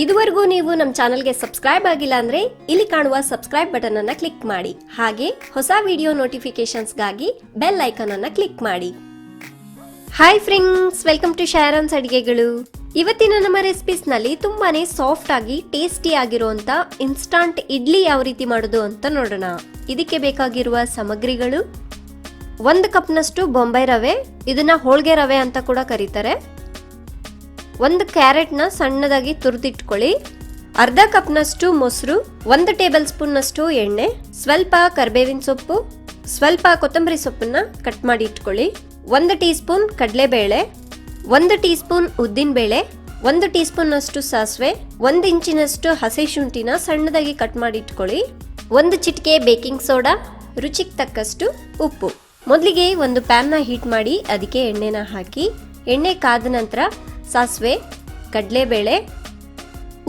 ಇದುವರೆಗೂ ನೀವು ನಮ್ಮ ಚಾನಲ್ಗೆ ಸಬ್ಸ್ಕ್ರೈಬ್ ಆಗಿಲ್ಲ ಅಂದ್ರೆ ಇಲ್ಲಿ ಕಾಣುವ ಸಬ್ಸ್ಕ್ರೈಬ್ ಬಟನ್ ಅನ್ನ ಕ್ಲಿಕ್ ಮಾಡಿ. ಹಾಗೆ ಹೊಸ ವಿಡಿಯೋ ನೋಟಿಫಿಕೇಶನ್ಸ್ಗಾಗಿ ಬೆಲ್ ಐಕಾನ್ ಅನ್ನ ಕ್ಲಿಕ್ ಮಾಡಿ. Hi friends welcome to Sharon's ಅಡಿಗೆಗಳು. ಇವತ್ತಿನ ನಮ್ಮ ರೆಸಿಪೀಸ್ನಲ್ಲಿ ತುಂಬಾನೇ ಸಾಫ್ಟ್ ಆಗಿ ಟೇಸ್ಟಿ ಆಗಿರುವಂತ ಇನ್ಸ್ಟಾಂಟ್ ಇಡ್ಲಿ ಯಾವ ರೀತಿ ಮಾಡೋದು ಅಂತ ನೋಡೋಣ. ಇದಕ್ಕೆ ಬೇಕಾಗಿರುವ ಸಾಮಗ್ರಿಗಳು. ಒಂದು ಕಪ್ನಷ್ಟು ಬೊಂಬೈ ರವೆ, ಇದನ್ನ ಹೋಳ್ಗೆ ರವೆ ಅಂತ ಕೂಡ ಕರೀತಾರೆ. ಒಂದು ಕ್ಯಾರೆಟ್ನ ಸಣ್ಣದಾಗಿ ತುರಿದಿಟ್ಕೊಳ್ಳಿ. ಅರ್ಧ ಕಪ್ನಷ್ಟು ಮೊಸರು, ಒಂದು ಟೇಬಲ್ ಸ್ಪೂನ್ನಷ್ಟು ಎಣ್ಣೆ, ಸ್ವಲ್ಪ ಕರಿಬೇವಿನ ಸೊಪ್ಪು, ಸ್ವಲ್ಪ ಕೊತ್ತಂಬರಿ ಸೊಪ್ಪನ್ನ ಕಟ್ ಮಾಡಿ ಇಟ್ಕೊಳ್ಳಿ. ಒಂದು ಟೀ ಸ್ಪೂನ್ ಕಡಲೆಬೇಳೆ, ಒಂದು ಟೀ ಸ್ಪೂನ್ ಉದ್ದಿನಬೇಳೆ, ಒಂದು ಟೀ ಸ್ಪೂನ್ನಷ್ಟು ಸಾಸಿವೆ, ಒಂದು ಇಂಚಿನಷ್ಟು ಹಸಿ ಶುಂಠಿನ ಸಣ್ಣದಾಗಿ ಕಟ್ ಮಾಡಿ ಇಟ್ಕೊಳ್ಳಿ. ಒಂದು ಚಿಟಿಕೆ ಬೇಕಿಂಗ್ ಸೋಡಾ, ರುಚಿಗೆ ತಕ್ಕಷ್ಟು ಉಪ್ಪು. ಮೊದಲಿಗೆ ಒಂದು ಪ್ಯಾನ್ನ ಹೀಟ್ ಮಾಡಿ ಅದಕ್ಕೆ ಎಣ್ಣೆನ ಹಾಕಿ. ಎಣ್ಣೆ ಕಾದ ನಂತರ ಸಾಸಿವೆ, ಕಡಲೆಬೇಳೆ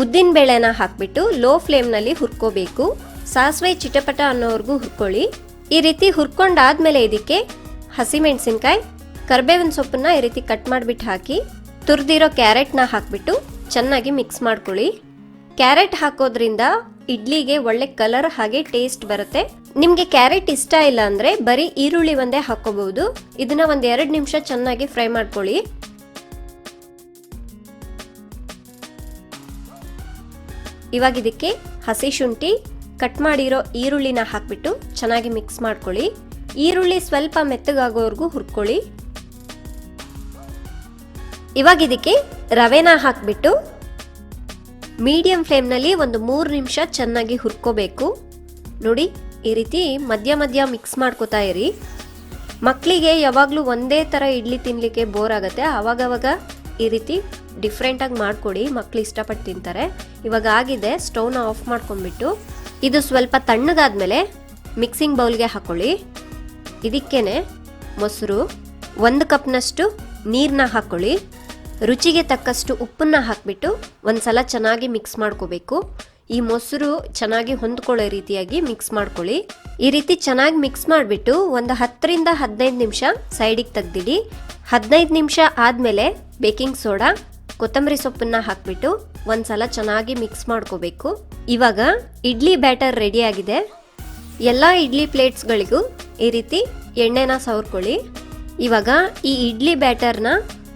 ಉದ್ದಿನ ಬೇಳೆನ ಹಾಕ್ಬಿಟ್ಟು ಲೋ ಫ್ಲೇಮ್ನಲ್ಲಿ ಹುರ್ಕೋಬೇಕು. ಸಾಸಿವೆ ಚಿಟಪಟ ಅನ್ನೋವರೆಗೂ ಹುರ್ಕೊಳ್ಳಿ. ಈ ರೀತಿ ಹುರ್ಕೊಂಡಾದ್ಮೇಲೆ ಇದಕ್ಕೆ ಹಸಿಮೆಣಸಿನ್ಕಾಯಿ, ಕರ್ಬೇವಿನ ಸೊಪ್ಪನ್ನ ಈ ರೀತಿ ಕಟ್ ಮಾಡಿಬಿಟ್ಟು ಹಾಕಿ, ತುರಿದಿರೋ ಕ್ಯಾರೆಟ್ನ ಹಾಕ್ಬಿಟ್ಟು ಚೆನ್ನಾಗಿ ಮಿಕ್ಸ್ ಮಾಡ್ಕೊಳ್ಳಿ. ಕ್ಯಾರೆಟ್ ಹಾಕೋದ್ರಿಂದ ಇಡ್ಲಿಗೆ ಒಳ್ಳೆ ಕಲರ್ ಹಾಗೆ ಟೇಸ್ಟ್ ಬರುತ್ತೆ. ನಿಮಗೆ ಕ್ಯಾರೆಟ್ ಇಷ್ಟ ಇಲ್ಲ ಅಂದರೆ ಬರೀ ಈರುಳ್ಳಿ ಒಂದೇ ಹಾಕೋಬಹುದು ಇದನ್ನ ಒಂದು ಎರಡು ನಿಮಿಷ ಚೆನ್ನಾಗಿ ಫ್ರೈ ಮಾಡ್ಕೊಳ್ಳಿ. ಇವಾಗ ಇದಕ್ಕೆ ಹಸಿ ಶುಂಠಿ ಕಟ್ ಮಾಡಿರೋ ಈರುಳ್ಳಿನ ಹಾಕಿಬಿಟ್ಟು ಚೆನ್ನಾಗಿ ಮಿಕ್ಸ್ ಮಾಡ್ಕೊಳ್ಳಿ. ಈರುಳ್ಳಿ ಸ್ವಲ್ಪ ಮೆತ್ತಗಾಗೋವರೆಗೂ ಹುರ್ಕೊಳ್ಳಿ. ಇವಾಗ ಇದಕ್ಕೆ ರವೆನ ಹಾಕಿಬಿಟ್ಟು ಮೀಡಿಯಂ ಫ್ಲೇಮ್ನಲ್ಲಿ ಒಂದು ಮೂರು ನಿಮಿಷ ಚೆನ್ನಾಗಿ ಹುರ್ಕೋಬೇಕು. ನೋಡಿ, ಈ ರೀತಿ ಮಧ್ಯ ಮಧ್ಯ ಮಿಕ್ಸ್ ಮಾಡ್ಕೋತಾ ಇರಿ. ಮಕ್ಕಳಿಗೆ ಯಾವಾಗಲೂ ಒಂದೇ ಥರ ಇಡ್ಲಿ ತಿನ್ನಲಿಕ್ಕೆ ಬೋರ್ ಆಗುತ್ತೆ. ಆವಾಗವಾಗ ಈ ರೀತಿ ಡಿಫ್ರೆಂಟಾಗಿ ಮಾಡಿಕೊಡಿ ಮಕ್ಕಳು ಇಷ್ಟಪಟ್ಟು ತಿಂತಾರೆ. ಇವಾಗ ಆಗಿದೆ ಸ್ಟವ್ನ ಆಫ್ ಮಾಡ್ಕೊಂಡ್ಬಿಟ್ಟು. ಇದು ಸ್ವಲ್ಪ ತಣ್ಣಗಾದ್ಮೇಲೆ ಮಿಕ್ಸಿಂಗ್ ಬೌಲ್ಗೆ ಹಾಕೊಳ್ಳಿ. ಇದಕ್ಕೇನೆ ಮೊಸರು, ಒಂದು ಕಪ್ನಷ್ಟು ನೀರನ್ನ ಹಾಕ್ಕೊಳ್ಳಿ ರುಚಿಗೆ ತಕ್ಕಷ್ಟು ಉಪ್ಪನ್ನ ಹಾಕ್ಬಿಟ್ಟು ಒಂದ್ಸಲ ಚೆನ್ನಾಗಿ ಮಿಕ್ಸ್ ಮಾಡ್ಕೋಬೇಕು. ಈ ಮೊಸರು ಚೆನ್ನಾಗಿ ಹೊಂದ್ಕೊಳ್ಳೋ ರೀತಿಯಾಗಿ ಮಿಕ್ಸ್ ಮಾಡ್ಕೊಳ್ಳಿ. ಈ ರೀತಿ ಚೆನ್ನಾಗಿ ಮಿಕ್ಸ್ ಮಾಡಿಬಿಟ್ಟು ಒಂದು ಹತ್ತರಿಂದ ಹದಿನೈದು ನಿಮಿಷ ಸೈಡಿಗೆ ತೆಗ್ದಿಡಿ. ಹದಿನೈದು ನಿಮಿಷ ಆದಮೇಲೆ ಬೇಕಿಂಗ್ ಸೋಡಾ ಕೊತ್ತಂಬರಿ ಸೊಪ್ಪನ್ನ ಹಾಕಿಬಿಟ್ಟು ಒಂದ್ಸಲ ಚೆನ್ನಾಗಿ ಮಿಕ್ಸ್ ಮಾಡ್ಕೋಬೇಕು. ಇವಾಗ ಇಡ್ಲಿ ಬ್ಯಾಟರ್ ರೆಡಿ ಆಗಿದೆ. ಎಲ್ಲ ಇಡ್ಲಿ ಪ್ಲೇಟ್ಸ್ಗಳಿಗೂ ಈ ರೀತಿ ಎಣ್ಣೆನ ಸವರ್ಕೊಳ್ಳಿ. ಇವಾಗ ಈ ಇಡ್ಲಿ ಬ್ಯಾಟರ್ನ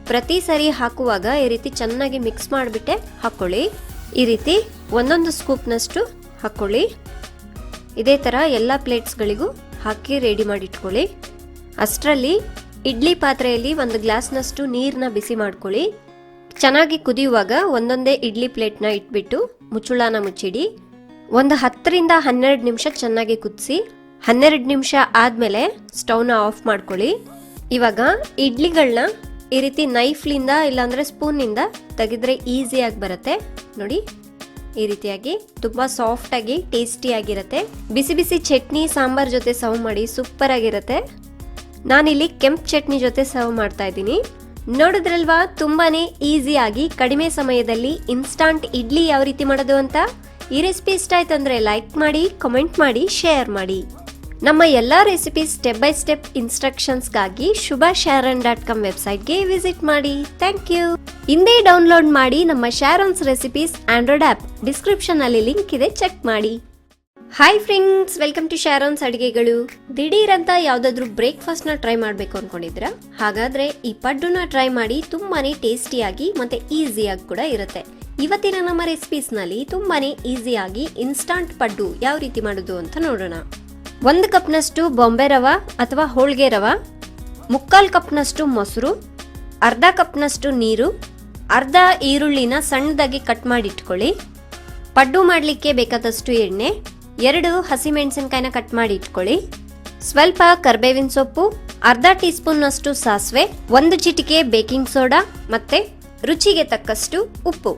ಪ್ರತಿ ಸರಿ ಹಾಕುವಾಗ ಈ ರೀತಿ ಚೆನ್ನಾಗಿ ಮಿಕ್ಸ್ ಮಾಡಿಬಿಟ್ಟೆ ಹಾಕ್ಕೊಳ್ಳಿ ಈ ರೀತಿ ಒಂದೊಂದು ಸ್ಕೂಪ್ನಷ್ಟು ಹಾಕ್ಕೊಳ್ಳಿ ಇದೇ ಥರ ಎಲ್ಲ ಪ್ಲೇಟ್ಸ್ಗಳಿಗೂ ಹಾಕಿ ರೆಡಿ ಮಾಡಿಟ್ಕೊಳ್ಳಿ. ಅಷ್ಟರಲ್ಲಿ ಇಡ್ಲಿ ಪಾತ್ರೆಯಲ್ಲಿ ಒಂದು ಗ್ಲಾಸ್ನಷ್ಟು ನೀರನ್ನ ಬಿಸಿ ಮಾಡ್ಕೊಳ್ಳಿ. ಚೆನ್ನಾಗಿ ಕುದಿಯುವಾಗ ಒಂದೊಂದೇ ಇಡ್ಲಿ ಪ್ಲೇಟ್ನ ಇಟ್ಬಿಟ್ಟು ಮುಚ್ಚುಳನ ಮುಚ್ಚಿಡಿ. ಒಂದು ಹತ್ತರಿಂದ ಹನ್ನೆರಡು ನಿಮಿಷ ಚೆನ್ನಾಗಿ ಕುದಿಸಿ, ಹನ್ನೆರಡು ನಿಮಿಷ ಆದಮೇಲೆ ಸ್ಟವ್ನ ಆಫ್ ಮಾಡ್ಕೊಳ್ಳಿ. ಇವಾಗ ಇಡ್ಲಿಗಳನ್ನ ಈ ರೀತಿ ನೈಫ್ಲಿಂದ ಇಲ್ಲಾಂದರೆ ಸ್ಪೂನಿಂದ ತೆಗೆದ್ರೆ ಈಸಿಯಾಗಿ ಬರುತ್ತೆ. ನೋಡಿ ಈ ರೀತಿಯಾಗಿ ತುಂಬಾ ಸಾಫ್ಟ್ ಆಗಿ ಟೇಸ್ಟಿ ಆಗಿರುತ್ತೆ. ಬಿಸಿ ಬಿಸಿ ಚಟ್ನಿ, ಸಾಂಬಾರ್ ಜೊತೆ ಸರ್ವ್ ಮಾಡಿ ಸೂಪರ್ ಆಗಿರುತ್ತೆ. ನಾನಿಲ್ಲಿ ಕೆಂಪು ಚಟ್ನಿ ಜೊತೆ ಸರ್ವ್ ಮಾಡ್ತಾ ಇದ್ದೀನಿ. ನೋಡಿದ್ರಲ್ವಾ, ತುಂಬಾನೇ ಈಸಿಯಾಗಿ ಕಡಿಮೆ ಸಮಯದಲ್ಲಿ ಇನ್ಸ್ಟಾಂಟ್ ಇಡ್ಲಿ ಯಾವ ರೀತಿ ಮಾಡೋದು ಅಂತ? ಈ ರೆಸಿಪಿ ಇಷ್ಟ ಆಯ್ತು ಅಂದ್ರೆ ಲೈಕ್ ಮಾಡಿ ಕಮೆಂಟ್ ಮಾಡಿ ಶೇರ್ ಮಾಡಿ. ನಮ್ಮ ಎಲ್ಲ ರೆಸಿಪಿ ಸ್ಟೆಪ್ ಬೈ ಸ್ಟೆಪ್ ಇನ್ಸ್ಟ್ರಕ್ಷನ್ಸ್ಗಾಗಿ ಶುಭ ಶಾರನ್ ಡಾಟ್ ಕಾಮ್ ವೆಬ್ಸೈಟ್ಗೆ ವಿಸಿಟ್ ಮಾಡಿ. ಥ್ಯಾಂಕ್ ಯು ಹಿಂದೆ ಡೌನ್ಲೋಡ್ ಮಾಡಿ ನಮ್ಮ Sharon's recipes Android app description ಅಲ್ಲಿ ಲಿಂಕ್ ಇದೆ ಚೆಕ್ ಮಾಡಿ. Hi friends welcome to Sharon's ಅಡುಗೆಗಳು. ದಿಢೀರ್ ಅಂತ ಯಾವುದಾದ್ರೂ ಬ್ರೇಕ್ಫಾಸ್ಟ್ನ ಟ್ರೈ ಮಾಡಬೇಕು ಅನ್ಕೊಂಡಿದ್ರ ಹಾಗಾದ್ರೆ ಈ ಪಡ್ಡುನ ಟ್ರೈ ಮಾಡಿ ತುಂಬಾನೇ ಟೇಸ್ಟಿಯಾಗಿ ಮತ್ತೆ ಈಸಿಯಾಗಿ ಕೂಡ ಇರುತ್ತೆ. ಇವತ್ತಿನ ನಮ್ಮ ರೆಸಿಪೀಸ್ನಲ್ಲಿ ತುಂಬಾನೇ ಈಸಿಯಾಗಿ ಇನ್ಸ್ಟಾಂಟ್ ಪಡ್ಡು ಯಾವ ರೀತಿ ಮಾಡೋದು ಅಂತ ನೋಡೋಣ. ಒಂದು ಕಪ್ನಷ್ಟು ಬೊಂಬೆ ರವ ಅಥವಾ ಹೋಳ್ಗೆ ರವ, ಮುಕ್ಕಾಲು ಕಪ್ನಷ್ಟು ಮೊಸರು, ಅರ್ಧ ಕಪ್ನಷ್ಟು ನೀರು ಅರ್ಧ ಈರುಳ್ಳಿನ ಸಣ್ಣದಾಗಿ ಕಟ್ ಮಾಡಿ ಇಟ್ಕೊಳ್ಳಿ ಪಡ್ಡು ಮಾಡಲಿಕ್ಕೆ ಬೇಕಾದಷ್ಟು ಎಣ್ಣೆ, ಎರಡು ಹಸಿಮೆಣಸಿನ್ಕಾಯಿನ ಕಟ್ ಮಾಡಿ ಇಟ್ಕೊಳ್ಳಿ ಸ್ವಲ್ಪ ಕರ್ಬೇವಿನ ಸೊಪ್ಪು, ಅರ್ಧ ಟೀ ಸ್ಪೂನ್ನಷ್ಟು ಸಾಸಿವೆ, ಒಂದು ಚಿಟಿಕೆ ಬೇಕಿಂಗ್ ಸೋಡಾ ಮತ್ತೆ ರುಚಿಗೆ ತಕ್ಕಷ್ಟು ಉಪ್ಪು.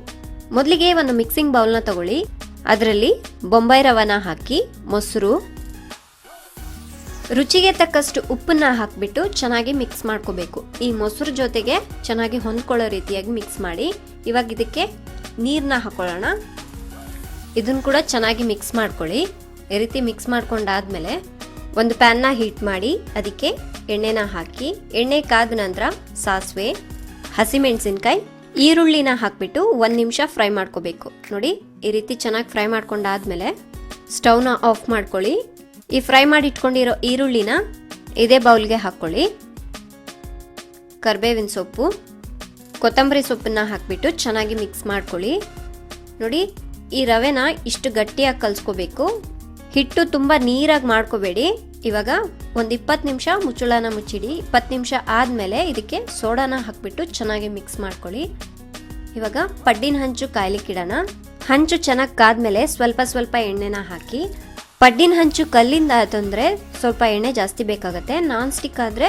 ಮೊದಲಿಗೆ ಒಂದು ಮಿಕ್ಸಿಂಗ್ ಬೌಲ್ನ ತಗೊಳ್ಳಿ. ಅದರಲ್ಲಿ ಬೊಂಬೈ ರವನ ಹಾಕಿ, ಮೊಸರು ರುಚಿಗೆ ತಕ್ಕಷ್ಟು ಉಪ್ಪನ್ನ ಹಾಕ್ಬಿಟ್ಟು ಚೆನ್ನಾಗಿ ಮಿಕ್ಸ್ ಮಾಡ್ಕೋಬೇಕು. ಈ ಮೊಸರು ಜೊತೆಗೆ ಚೆನ್ನಾಗಿ ಹೊಂದ್ಕೊಳ್ಳೋ ರೀತಿಯಾಗಿ ಮಿಕ್ಸ್ ಮಾಡಿ. ಇವಾಗ ಇದಕ್ಕೆ ನೀರನ್ನ ಹಾಕೊಳ್ಳೋಣ. ಇದನ್ನು ಕೂಡ ಚೆನ್ನಾಗಿ ಮಿಕ್ಸ್ ಮಾಡ್ಕೊಳ್ಳಿ. ಈ ರೀತಿ ಮಿಕ್ಸ್ ಮಾಡ್ಕೊಂಡಾದ್ಮೇಲೆ ಒಂದು ಪ್ಯಾನ್ನ ಹೀಟ್ ಮಾಡಿ, ಅದಕ್ಕೆ ಎಣ್ಣೆನ ಹಾಕಿ. ಎಣ್ಣೆ ಕಾದ ನಂತರ ಸಾಸಿವೆ, ಹಸಿಮೆಣಸಿನ್ಕಾಯಿ, ಈರುಳ್ಳಿನ ಹಾಕ್ಬಿಟ್ಟು ಒಂದು ನಿಮಿಷ ಫ್ರೈ ಮಾಡ್ಕೋಬೇಕು. ನೋಡಿ, ಈ ರೀತಿ ಚೆನ್ನಾಗಿ ಫ್ರೈ ಮಾಡ್ಕೊಂಡಾದ್ಮೇಲೆ ಸ್ಟವ್ನ ಆಫ್ ಮಾಡ್ಕೊಳ್ಳಿ. ಈ ಫ್ರೈ ಮಾಡಿ ಇಟ್ಕೊಂಡಿರೋ ಈರುಳ್ಳಿನ ಇದೇ ಬೌಲ್ಗೆ ಹಾಕ್ಕೊಳ್ಳಿ. ಕರ್ಬೇವಿನ ಸೊಪ್ಪು, ಕೊತ್ತಂಬರಿ ಸೊಪ್ಪನ್ನ ಹಾಕಿಬಿಟ್ಟು ಚೆನ್ನಾಗಿ ಮಿಕ್ಸ್ ಮಾಡ್ಕೊಳ್ಳಿ. ನೋಡಿ, ಈ ರವೆನ ಇಷ್ಟು ಗಟ್ಟಿಯಾಗಿ ಕಲಿಸ್ಕೋಬೇಕು. ಹಿಟ್ಟು ತುಂಬ ನೀರಾಗಿ ಮಾಡ್ಕೋಬೇಡಿ. ಇವಾಗ ಒಂದು ಇಪ್ಪತ್ತು ನಿಮಿಷ ಮುಚ್ಚಳನ ಮುಚ್ಚಿಡಿ. ಇಪ್ಪತ್ತು ನಿಮಿಷ ಆದಮೇಲೆ ಇದಕ್ಕೆ ಸೋಡಾನ ಹಾಕ್ಬಿಟ್ಟು ಚೆನ್ನಾಗಿ ಮಿಕ್ಸ್ ಮಾಡ್ಕೊಳ್ಳಿ. ಇವಾಗ ಪಡ್ಡಿನ ಹಂಚು ಕಾಯ್ಲಿಕ್ಕಿಡೋಣ. ಹಂಚು ಚೆನ್ನಾಗಿ ಕಾದ್ಮೇಲೆ ಸ್ವಲ್ಪ ಸ್ವಲ್ಪ ಎಣ್ಣೆನ ಹಾಕಿ ಪಡ್ಡಿನ ಹಂಚು ಕಲ್ಲಿಂದ ಆತಂದ್ರೆ ಸ್ವಲ್ಪ ಎಣ್ಣೆ ಜಾಸ್ತಿ ಬೇಕಾಗುತ್ತೆ. ನಾನ್ ಸ್ಟಿಕ್ ಆದರೆ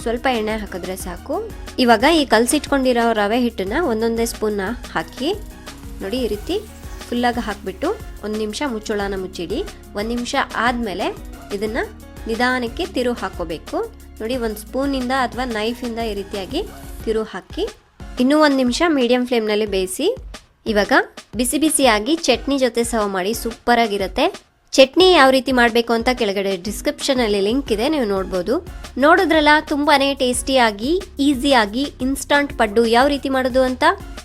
ಸ್ವಲ್ಪ ಎಣ್ಣೆ ಹಾಕಿದ್ರೆ ಸಾಕು. ಇವಾಗ ಈ ಕಲ್ಸಿಟ್ಕೊಂಡಿರೋ ರವೆ ಹಿಟ್ಟನ್ನ ಒಂದೊಂದೇ ಸ್ಪೂನ್ನ ಹಾಕಿ, ನೋಡಿ ಈ ರೀತಿ ಫುಲ್ಲಾಗಿ ಹಾಕಿಬಿಟ್ಟು ಒಂದು ನಿಮಿಷ ಮುಚ್ಚೋಳನ ಮುಚ್ಚಿಡಿ. ಒಂದು ನಿಮಿಷ ಆದಮೇಲೆ ಇದನ್ನು ನಿಧಾನಕ್ಕೆ ತಿರು ಹಾಕೋಬೇಕು. ನೋಡಿ ಒಂದು ಸ್ಪೂನಿಂದ ಅಥವಾ ನೈಫಿಂದ ಈ ರೀತಿಯಾಗಿ ತಿರು ಹಾಕಿ, ಇನ್ನೂ ಒಂದು ನಿಮಿಷ ಮೀಡಿಯಂ ಫ್ಲೇಮ್ನಲ್ಲಿ ಬೇಯಿಸಿ, ಇವಾಗ ಬಿಸಿ ಬಿಸಿಯಾಗಿ ಚಟ್ನಿ ಜೊತೆ ಸರ್ವ್ ಮಾಡಿ ಸೂಪರಾಗಿರುತ್ತೆ. ಚಟ್ನಿ ಯಾವ ರೀತಿ ಮಾಡಬೇಕು ಅಂತ ಕೆಳಗಡೆ ಡಿಸ್ಕ್ರಿಪ್ಷನಲ್ಲಿ ಲಿಂಕ್ ಇದೆ, ನೀವು ನೋಡ್ಬೋದು. ನೋಡಿದ್ರಲ್ಲ ತುಂಬಾನೇ ಟೇಸ್ಟಿಯಾಗಿ ಈಸಿಯಾಗಿ ಇನ್ಸ್ಟಂಟ್ ಪಡ್ಡು ಯಾವ ರೀತಿ ಮಾಡೋದು ಅಂತ.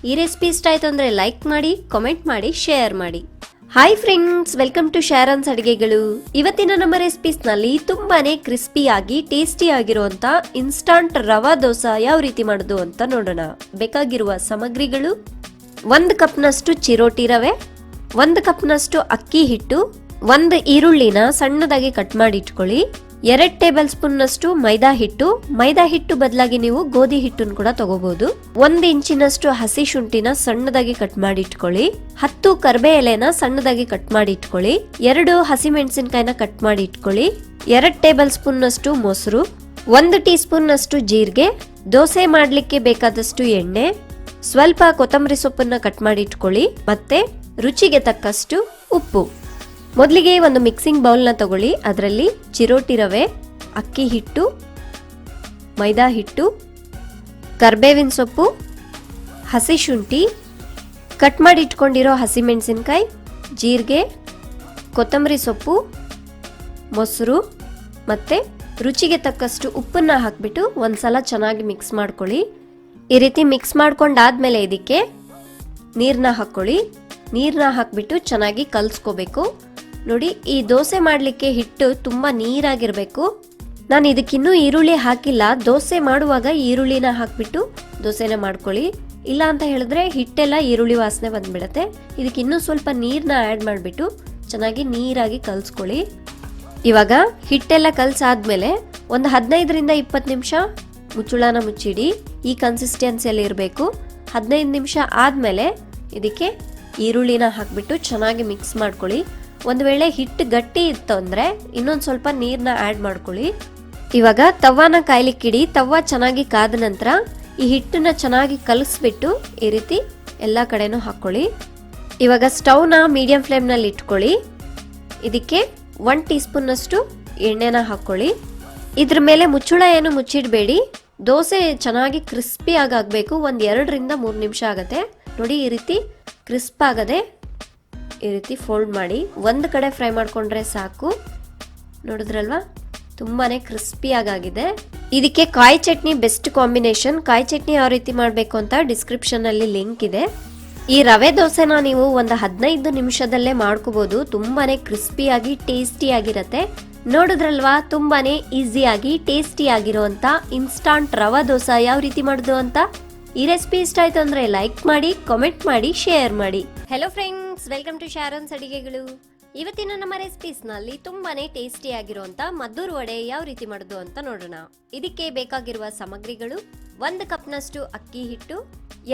ಈ ರೆಸಿಪಿ ಇಷ್ಟ ಆಯ್ತು ಅಂದರೆ ಲೈಕ್ ಮಾಡಿ ಕಾಮೆಂಟ್ ಮಾಡಿ ಶೇರ್ ಮಾಡಿ. Hi friends welcome to Sharon's ಅಡುಗೆಗಳು. ಇವತ್ತಿನ ನಮ್ಮ ರೆಸಿಪೀಸ್ನಲ್ಲಿ ತುಂಬಾನೇ ಕ್ರಿಸ್ಪಿಯಾಗಿ ಟೇಸ್ಟಿ ಆಗಿರುವಂತ ಇನ್ಸ್ಟಂಟ್ ರವಾ ದೋಸೆ ಯಾವ ರೀತಿ ಮಾಡೋದು ಅಂತ ನೋಡೋಣ. ಬೇಕಾಗಿರುವ ಸಾಮಗ್ರಿಗಳು, ಒಂದು ಕಪ್ನಷ್ಟು ಚಿರೋಟಿ ರವೆ, ಒಂದು ಕಪ್ನಷ್ಟು ಅಕ್ಕಿ ಹಿಟ್ಟು ಒಂದು ಈರುಳ್ಳಿನ ಸಣ್ಣದಾಗಿ ಕಟ್ ಮಾಡಿ ಇಟ್ಕೊಳ್ಳಿ. ಎರಡು ಟೇಬಲ್ ಸ್ಪೂನ್ನಷ್ಟು ಮೈದಾ ಹಿಟ್ಟು. ಮೈದಾ ಹಿಟ್ಟು ಬದಲಾಗಿ ನೀವು ಗೋಧಿ ಹಿಟ್ಟನ್ನು ಕೂಡ ತಗೋಬಹುದು ಒಂದು ಇಂಚಿನಷ್ಟು ಹಸಿ ಶುಂಠಿನ ಸಣ್ಣದಾಗಿ ಕಟ್ ಮಾಡಿ ಇಟ್ಕೊಳ್ಳಿ. ಹತ್ತು ಕರ್ಬೆ ಎಲೆನ ಸಣ್ಣದಾಗಿ ಕಟ್ ಮಾಡಿ ಇಟ್ಕೊಳ್ಳಿ. ಎರಡು ಹಸಿ ಮೆಣಸಿನಕಾಯಿನ ಕಟ್ ಮಾಡಿ ಇಟ್ಕೊಳ್ಳಿ. ಎರಡು ಟೇಬಲ್ ಸ್ಪೂನ್ನಷ್ಟು ಮೊಸರು. ಒಂದು ಟೀ ಸ್ಪೂನ್ನಷ್ಟು ಜೀರಿಗೆ. ದೋಸೆ ಮಾಡಲಿಕ್ಕೆ ಬೇಕಾದಷ್ಟು ಎಣ್ಣೆ. ಸ್ವಲ್ಪ ಕೊತ್ತಂಬರಿ ಸೊಪ್ಪನ್ನ ಕಟ್ ಮಾಡಿ ಇಟ್ಕೊಳ್ಳಿ. ಮತ್ತೆ ರುಚಿಗೆ ತಕ್ಕಷ್ಟು ಉಪ್ಪು. ಮೊದಲಿಗೆ ಒಂದು ಮಿಕ್ಸಿಂಗ್ ಬೌಲ್ನ ತಗೊಳ್ಳಿ. ಅದರಲ್ಲಿ ಚಿರೋಟಿ ರವೆ, ಅಕ್ಕಿ ಹಿಟ್ಟು, ಮೈದಾ ಹಿಟ್ಟು, ಕರ್ಬೇವಿನ ಸೊಪ್ಪು, ಹಸಿ ಶುಂಠಿ, ಕಟ್ ಮಾಡಿ ಇಟ್ಕೊಂಡಿರೋ ಹಸಿಮೆಣಸಿನ್ಕಾಯಿ, ಜೀರಿಗೆ, ಕೊತ್ತಂಬರಿ ಸೊಪ್ಪು, ಮೊಸರು ಮತ್ತು ರುಚಿಗೆ ತಕ್ಕಷ್ಟು ಉಪ್ಪನ್ನು ಹಾಕಿಬಿಟ್ಟು ಒಂದ್ಸಲ ಚೆನ್ನಾಗಿ ಮಿಕ್ಸ್ ಮಾಡ್ಕೊಳ್ಳಿ. ಈ ರೀತಿ ಮಿಕ್ಸ್ ಮಾಡ್ಕೊಂಡಾದ್ಮೇಲೆ ಇದಕ್ಕೆ ನೀರನ್ನ ಹಾಕ್ಕೊಳ್ಳಿ. ನೀರನ್ನ ಹಾಕಿಬಿಟ್ಟು ಚೆನ್ನಾಗಿ ಕಲಿಸ್ಕೋಬೇಕು. ನೋಡಿ, ಈ ದೋಸೆ ಮಾಡಲಿಕ್ಕೆ ಹಿಟ್ಟು ತುಂಬ ನೀರಾಗಿರಬೇಕು. ನಾನು ಇದಕ್ಕಿನ್ನೂ ಈರುಳ್ಳಿ ಹಾಕಿಲ್ಲ. ದೋಸೆ ಮಾಡುವಾಗ ಈರುಳ್ಳಿನ ಹಾಕ್ಬಿಟ್ಟು ದೋಸೆನ ಮಾಡ್ಕೊಳ್ಳಿ. ಇಲ್ಲ ಅಂತ ಹೇಳಿದ್ರೆ ಹಿಟ್ಟೆಲ್ಲ ಈರುಳ್ಳಿ ವಾಸನೆ ಬಂದ್ಬಿಡತ್ತೆ. ಇದಕ್ಕೆ ಇನ್ನೂ ಸ್ವಲ್ಪ ನೀರನ್ನ ಆ್ಯಡ್ ಮಾಡಿಬಿಟ್ಟು ಚೆನ್ನಾಗಿ ನೀರಾಗಿ ಕಲಿಸ್ಕೊಳ್ಳಿ. ಇವಾಗ ಹಿಟ್ಟೆಲ್ಲ ಕಲಸಾದ್ಮೇಲೆ ಒಂದು ಹದಿನೈದರಿಂದ ಇಪ್ಪತ್ತು ನಿಮಿಷ ಮುಚ್ಚುಳನ ಮುಚ್ಚಿಡಿ. ಈ ಕನ್ಸಿಸ್ಟೆನ್ಸಿಯಲ್ಲಿ ಇರಬೇಕು. ಹದಿನೈದು ನಿಮಿಷ ಆದಮೇಲೆ ಇದಕ್ಕೆ ಈರುಳ್ಳಿನ ಹಾಕಿಬಿಟ್ಟು ಚೆನ್ನಾಗಿ ಮಿಕ್ಸ್ ಮಾಡ್ಕೊಳ್ಳಿ. ಒಂದು ವೇಳೆ ಹಿಟ್ಟು ಗಟ್ಟಿ ಇತ್ತು ಅಂದರೆ ಇನ್ನೊಂದು ಸ್ವಲ್ಪ ನೀರನ್ನ ಆ್ಯಡ್ ಮಾಡ್ಕೊಳ್ಳಿ. ಇವಾಗ ತವಾನ ಕಾಯ್ಲಿಕ್ಕಿಡಿ ತವ್ವ ಚೆನ್ನಾಗಿ ಕಾದ ನಂತರ ಈ ಹಿಟ್ಟನ್ನ ಚೆನ್ನಾಗಿ ಕಲಸಿಬಿಟ್ಟು ಈ ರೀತಿ ಎಲ್ಲ ಕಡೆನೂ ಹಾಕ್ಕೊಳ್ಳಿ ಇವಾಗ ಸ್ಟವ್ನ ಮೀಡಿಯಂ ಫ್ಲೇಮ್ನಲ್ಲಿ ಇಟ್ಕೊಳ್ಳಿ. ಇದಕ್ಕೆ ಒನ್ ಟೀ ಸ್ಪೂನ್ನಷ್ಟು ಎಣ್ಣೆನ ಹಾಕ್ಕೊಳ್ಳಿ ಇದ್ರ ಮೇಲೆ ಮುಚ್ಚಳ ಏನು ಮುಚ್ಚಿಡಬೇಡಿ. ದೋಸೆ ಚೆನ್ನಾಗಿ ಕ್ರಿಸ್ಪಿ ಆಗಬೇಕು ಒಂದು ಎರಡರಿಂದ ಮೂರು ನಿಮಿಷ ಆಗುತ್ತೆ. ನೋಡಿ ಈ ರೀತಿ ಕ್ರಿಸ್ಪ್ ಆಗದೆ ಈ ರೀತಿ ಫೋಲ್ಡ್ ಮಾಡಿ ಒಂದು ಕಡೆ ಫ್ರೈ ಮಾಡಿಕೊಂಡ್ರೆ ಸಾಕು. ನೋಡಿದ್ರಲ್ವಾ? ತುಂಬಾ ಕ್ರಿಸ್ಪಿಯಾಗಿದೆ ಇದಕ್ಕೆ ಕಾಯಿ ಚಟ್ನಿ ಬೆಸ್ಟ್ ಕಾಂಬಿನೇಷನ್ ಕಾಯಿ ಚಟ್ನಿ ಯಾವ ರೀತಿ ಮಾಡಬೇಕು ಅಂತ ಡಿಸ್ಕ್ರಿಪ್ಷನಲ್ಲಿ ಲಿಂಕ್ ಇದೆ. ಈ ರವೆ ದೋಸೆನ ನೀವು ಒಂದು ಹದಿನೈದು ನಿಮಿಷದಲ್ಲೇ ಮಾಡ್ಕೋಬೋದು. ತುಂಬಾನೇ ಕ್ರಿಸ್ಪಿಯಾಗಿ ಟೇಸ್ಟಿಯಾಗಿರತ್ತೆ ನೋಡಿದ್ರಲ್ವಾ? ತುಂಬಾನೇ ಈಸಿಯಾಗಿ ಟೇಸ್ಟಿ ಆಗಿರುವಂತ ಇನ್ಸ್ಟಾಂಟ್ ರವೆ ದೋಸೆ ಯಾವ ರೀತಿ ಮಾಡೋದು ಅಂತ? ಈ ರೆಸಿಪಿ ಇಷ್ಟ ಆಯ್ತು ಅಂದ್ರೆ ಲೈಕ್ ಮಾಡಿ ಕಾಮೆಂಟ್ ಮಾಡಿ ಶೇರ್ ಮಾಡಿ. Hello friends welcome to Sharon's ಅಡಿಗೆಗಳು. ಇವತ್ತಿನ ನಮ್ಮ ರೆಸಿಪೀಸ್ನಲ್ಲಿ ತುಂಬಾನೇ ಟೇಸ್ಟಿ ಆಗಿರುವಂತ ಮದ್ದೂರು ವಡೆ ಯಾವ ರೀತಿ ಮಾಡೋದು ಅಂತ ನೋಡೋಣ. ಇದಕ್ಕೆ ಬೇಕಾಗಿರುವ ಸಾಮಗ್ರಿಗಳು ಒಂದು ಕಪ್ನಷ್ಟು ಅಕ್ಕಿ ಹಿಟ್ಟು,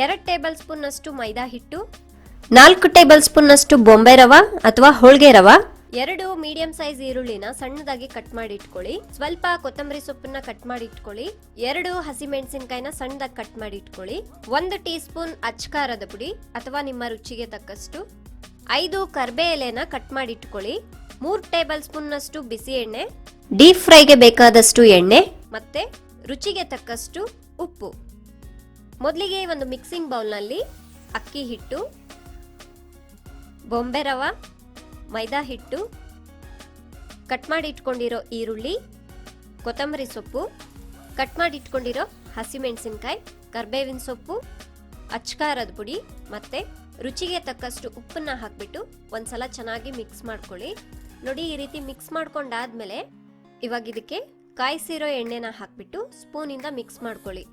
ಎರಡು ಟೇಬಲ್ ಸ್ಪೂನ್ ನಷ್ಟು ಮೈದಾ ಹಿಟ್ಟು, ನಾಲ್ಕು ಟೇಬಲ್ ಸ್ಪೂನ್ ನಷ್ಟು ಬೊಂಬೆ ರವ ಅಥವಾ ಹೋಳ್ಗೆ ರವ, ಎರಡು ಮೀಡಿಯಂ ಸೈಜ್ ಈರುಳ್ಳಿನ ಸಣ್ಣದಾಗಿ ಕಟ್ ಮಾಡಿ ಇಟ್ಕೊಳ್ಳಿ. ಸ್ವಲ್ಪ ಕೊತ್ತಂಬರಿ ಸೊಪ್ಪನ್ನ ಕಟ್ ಮಾಡಿ ಇಟ್ಕೊಳ್ಳಿ. ಎರಡು ಹಸಿ ಮೆಣಸಿನಕಾಯಿನ ಸಣ್ಣದಾಗಿ ಕಟ್ ಮಾಡಿ ಇಟ್ಕೊಳ್ಳಿ. ಒಂದು ಟೀ ಸ್ಪೂನ್ ಅಚ್ಕಾರದ ಪುಡಿ ಅಥವಾ ನಿಮ್ಮ ರುಚಿಗೆ ತಕ್ಕಷ್ಟು ಐದು ಕರ್ಬೆ ಎಲೆನ ಕಟ್ ಮಾಡಿ ಇಟ್ಕೊಳ್ಳಿ ಮೂರ್ ಟೇಬಲ್ ಸ್ಪೂನ್ನಷ್ಟು ಬಿಸಿ ಎಣ್ಣೆ. ಡೀಪ್ ಫ್ರೈಗೆ ಬೇಕಾದಷ್ಟು ಎಣ್ಣೆ. ಮತ್ತೆ ರುಚಿಗೆ ತಕ್ಕಷ್ಟು ಉಪ್ಪು. ಮೊದಲಿಗೆ ಒಂದು ಮಿಕ್ಸಿಂಗ್ ಬೌಲ್ನಲ್ಲಿ ಅಕ್ಕಿ ಹಿಟ್ಟು ಬೊಂಬೆ ರವ ಮೈದಾ ಹಿಟ್ಟು ಕಟ್ ಮಾಡಿ ಇಟ್ಕೊಂಡಿರೋ ಈರುಳ್ಳಿ ಕೊತ್ತಂಬರಿ ಸೊಪ್ಪು ಕಟ್ ಮಾಡಿ ಇಟ್ಕೊಂಡಿರೋ ಹಸಿಮೆಣಸಿನ್ಕಾಯಿ ಕರ್ಬೇವಿನ ಸೊಪ್ಪು ಅಚ್ಕಾರದ ಪುಡಿ ಮತ್ತೆ ರುಚಿಗೆ ತಕ್ಕಷ್ಟು ಉಪ್ಪನ್ನ ಹಾಕ್ಬಿಟ್ಟು ಒಂದ್ಸಲ ಚೆನ್ನಾಗಿ ಮಿಕ್ಸ್ ಮಾಡ್ಕೊಳ್ಳಿ. ನೋಡಿ, ಈ ರೀತಿ ಮಿಕ್ಸ್ ಮಾಡ್ಕೊಂಡಾದ್ಮೇಲೆ ಇವಾಗ ಇದಕ್ಕೆ ಕಾಯಿಸಿರೋ ಎಣ್ಣೆನ ಹಾಕ್ಬಿಟ್ಟು ಸ್ಪೂನಿಂದ ಮಿಕ್ಸ್ ಮಾಡ್ಕೊಳ್ಳಿ.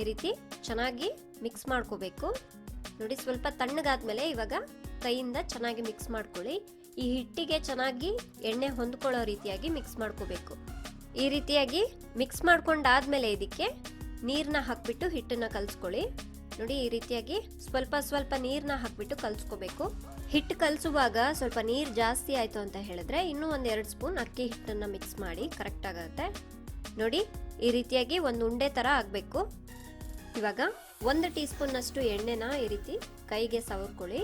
ಈ ರೀತಿ ಚೆನ್ನಾಗಿ ಮಿಕ್ಸ್ ಮಾಡ್ಕೋಬೇಕು. ನೋಡಿ, ಸ್ವಲ್ಪ ತಣ್ಣಗಾದ್ಮೇಲೆ ಇವಾಗ ಕೈಯಿಂದ ಚೆನ್ನಾಗಿ ಮಿಕ್ಸ್ ಮಾಡ್ಕೊಳ್ಳಿ. ಈ ಹಿಟ್ಟಿಗೆ ಚೆನ್ನಾಗಿ ಎಣ್ಣೆ ಹೊಂದ್ಕೊಳ್ಳೋ ರೀತಿಯಾಗಿ ಮಿಕ್ಸ್ ಮಾಡ್ಕೋಬೇಕು. ಈ ರೀತಿಯಾಗಿ ಮಿಕ್ಸ್ ಮಾಡ್ಕೊಂಡಾದ್ಮೇಲೆ ಇದಕ್ಕೆ ನೀರನ್ನ ಹಾಕ್ಬಿಟ್ಟು ಹಿಟ್ಟನ್ನ ಕಲಿಸ್ಕೊಳ್ಳಿ. ನೋಡಿ ಈ ರೀತಿಯಾಗಿ ಸ್ವಲ್ಪ ಸ್ವಲ್ಪ ನೀರನ್ನ ಹಾಕ್ಬಿಟ್ಟು ಕಲಿಸ್ಕೋಬೇಕು. ಹಿಟ್ಟು ಕಲಿಸುವಾಗ ಸ್ವಲ್ಪ ನೀರು ಜಾಸ್ತಿ ಆಯಿತು ಅಂತ ಹೇಳಿದ್ರೆ ಇನ್ನೂ ಒಂದು ಎರಡು ಸ್ಪೂನ್ ಅಕ್ಕಿ ಹಿಟ್ಟನ್ನು ಮಿಕ್ಸ್ ಮಾಡಿ ಕರೆಕ್ಟ್ ಆಗುತ್ತೆ. ನೋಡಿ ಈ ರೀತಿಯಾಗಿ ಒಂದು ಉಂಡೆ ಥರ ಆಗಬೇಕು. ಇವಾಗ ಒಂದು ಟೀ ಸ್ಪೂನ್ನಷ್ಟು ಎಣ್ಣೆನ ಈ ರೀತಿ ಕೈಗೆ ಸವರ್ಕೊಳ್ಳಿ.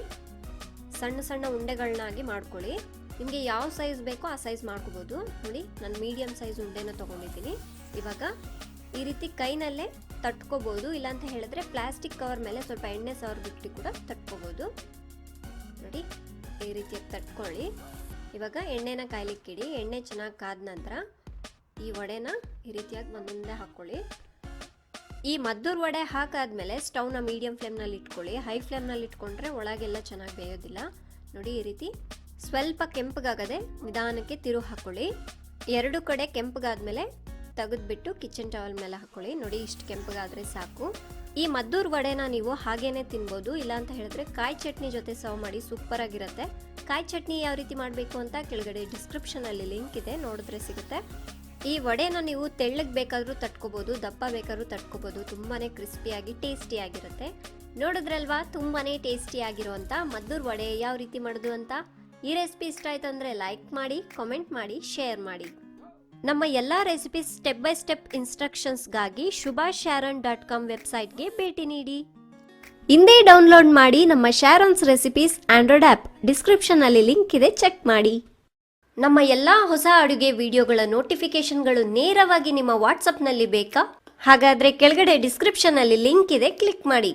ಸಣ್ಣ ಸಣ್ಣ ಉಂಡೆಗಳನ್ನಾಗಿ ಮಾಡ್ಕೊಳ್ಳಿ. ನಿಮಗೆ ಯಾವ ಸೈಜ್ ಬೇಕೋ ಆ ಸೈಜ್ ಮಾಡ್ಕೋಬೋದು. ನೋಡಿ, ನಾನು ಮೀಡಿಯಮ್ ಸೈಜ್ ಉಂಡೆನ ತೊಗೊಂಡಿದ್ದೀನಿ. ಇವಾಗ ಈ ರೀತಿ ಕೈನಲ್ಲೇ ತಟ್ಕೋಬೋದು. ಇಲ್ಲಾಂತ ಹೇಳಿದ್ರೆ ಪ್ಲಾಸ್ಟಿಕ್ ಕವರ್ ಮೇಲೆ ಸ್ವಲ್ಪ ಎಣ್ಣೆ ಸವರ್ ಬಿಟ್ಟು ಕೂಡ ತಟ್ಕೋಬೋದು. ನೋಡಿ, ಈ ರೀತಿಯಾಗಿ ತಟ್ಕೊಳ್ಳಿ. ಇವಾಗ ಎಣ್ಣೆನ ಕಾಯ್ಲಿಕ್ಕಿಡಿ. ಎಣ್ಣೆ ಚೆನ್ನಾಗಿ ಕಾದ ನಂತರ ಈ ವಡೆನ ಈ ರೀತಿಯಾಗಿ ಒಂದೊಂದೇ ಹಾಕ್ಕೊಳ್ಳಿ ಈ ಮದ್ದೂರ್ ವಡೆ ಹಾಕಾದ್ಮೇಲೆ ಸ್ಟವ್ನ ಮೀಡಿಯಂ ಫ್ಲೇಮ್ನಲ್ಲಿ ಇಟ್ಕೊಳ್ಳಿ. ಹೈ ಫ್ಲೇಮ್ನಲ್ಲಿ ಇಟ್ಕೊಂಡ್ರೆ ಒಳಗೆಲ್ಲ ಚೆನ್ನಾಗಿ ಬೇಯೋದಿಲ್ಲ. ನೋಡಿ, ಈ ರೀತಿ ಸ್ವಲ್ಪ ಕೆಂಪಗಾಗದೆ ನಿಧಾನಕ್ಕೆ ತಿರು ಹಾಕ್ಕೊಳ್ಳಿ ಎರಡು ಕಡೆ ಕೆಂಪಗಾದ್ಮೇಲೆ ತೆಗೆದ್ಬಿಟ್ಟು ಕಿಚನ್ ಟವಲ್ ಮೇಲೆ ಹಾಕೊಳ್ಳಿ. ನೋಡಿ, ಇಷ್ಟು ಕೆಂಪಗಾದರೆ ಸಾಕು. ಈ ಮದ್ದೂರ್ ವಡೆನ ನೀವು ಹಾಗೇನೆ ತಿನ್ಬೋದು. ಇಲ್ಲ ಅಂತ ಹೇಳಿದ್ರೆ ಕಾಯಿ ಚಟ್ನಿ ಜೊತೆ ಸರ್ವ್ ಮಾಡಿ ಸೂಪರ್ ಆಗಿರುತ್ತೆ. ಕಾಯಿ ಚಟ್ನಿ ಯಾವ ರೀತಿ ಮಾಡಬೇಕು ಅಂತ ಕೆಳಗಡೆ ಡಿಸ್ಕ್ರಿಪ್ಷನ್ ಅಲ್ಲಿ ಲಿಂಕ್ ಇದೆ. ನೋಡಿದ್ರೆ ಸಿಗುತ್ತೆ. ಈ ವಡೆನ ನೀವು ತೆಳ್ಳಗೆ ಬೇಕಾದರೂ ತಟ್ಕೋಬೋದು, ದಪ್ಪ ಬೇಕಾದ್ರೂ ತಟ್ಕೋಬೋದು. ತುಂಬಾನೇ ಕ್ರಿಸ್ಪಿಯಾಗಿ ಟೇಸ್ಟಿಯಾಗಿರುತ್ತೆ ನೋಡಿದ್ರಲ್ವಾ? ತುಂಬಾನೇ ಟೇಸ್ಟಿಯಾಗಿರುವಂಥ ಮದ್ದೂರ್ ವಡೆ ಯಾವ ರೀತಿ ಮಾಡೋದು ಅಂತ? ಈ ರೆಸಿಪಿ ಇಷ್ಟ ಆಯ್ತು ಅಂದರೆ ಲೈಕ್ ಮಾಡಿ ಕಾಮೆಂಟ್ ಮಾಡಿ ಶೇರ್ ಮಾಡಿ. ನಮ್ಮ ಎಲ್ಲ ರೆಸಿಪೀಸ್ ಸ್ಟೆಪ್ ಬೈ ಸ್ಟೆಪ್ ಇನ್ಸ್ಟ್ರಕ್ಷನ್ಸ್ಗಾಗಿ ಶುಭಾ ಶಾರನ್ ಡಾಟ್ ಕಾಮ್ ವೆಬ್ಸೈಟ್ಗೆ ಭೇಟಿ ನೀಡಿ. ಹಿಂದೆ ಡೌನ್ಲೋಡ್ ಮಾಡಿ ನಮ್ಮ ಶಾರನ್ಸ್ ರೆಸಿಪೀಸ್ ಆಂಡ್ರಾಯ್ಡ್ ಆ್ಯಪ್ ಡಿಸ್ಕ್ರಿಪ್ಷನ್ನಲ್ಲಿ ಲಿಂಕ್ ಇದೆ ಚೆಕ್ ಮಾಡಿ. ನಮ್ಮ ಎಲ್ಲ ಹೊಸ ಅಡುಗೆ ವಿಡಿಯೋಗಳ ನೋಟಿಫಿಕೇಶನ್ಗಳು ನೇರವಾಗಿ ನಿಮ್ಮ ವಾಟ್ಸಪ್ನಲ್ಲಿ ಬೇಕಾ? ಹಾಗಾದರೆ ಕೆಳಗಡೆ ಡಿಸ್ಕ್ರಿಪ್ಷನ್ನಲ್ಲಿ ಲಿಂಕ್ ಇದೆ ಕ್ಲಿಕ್ ಮಾಡಿ.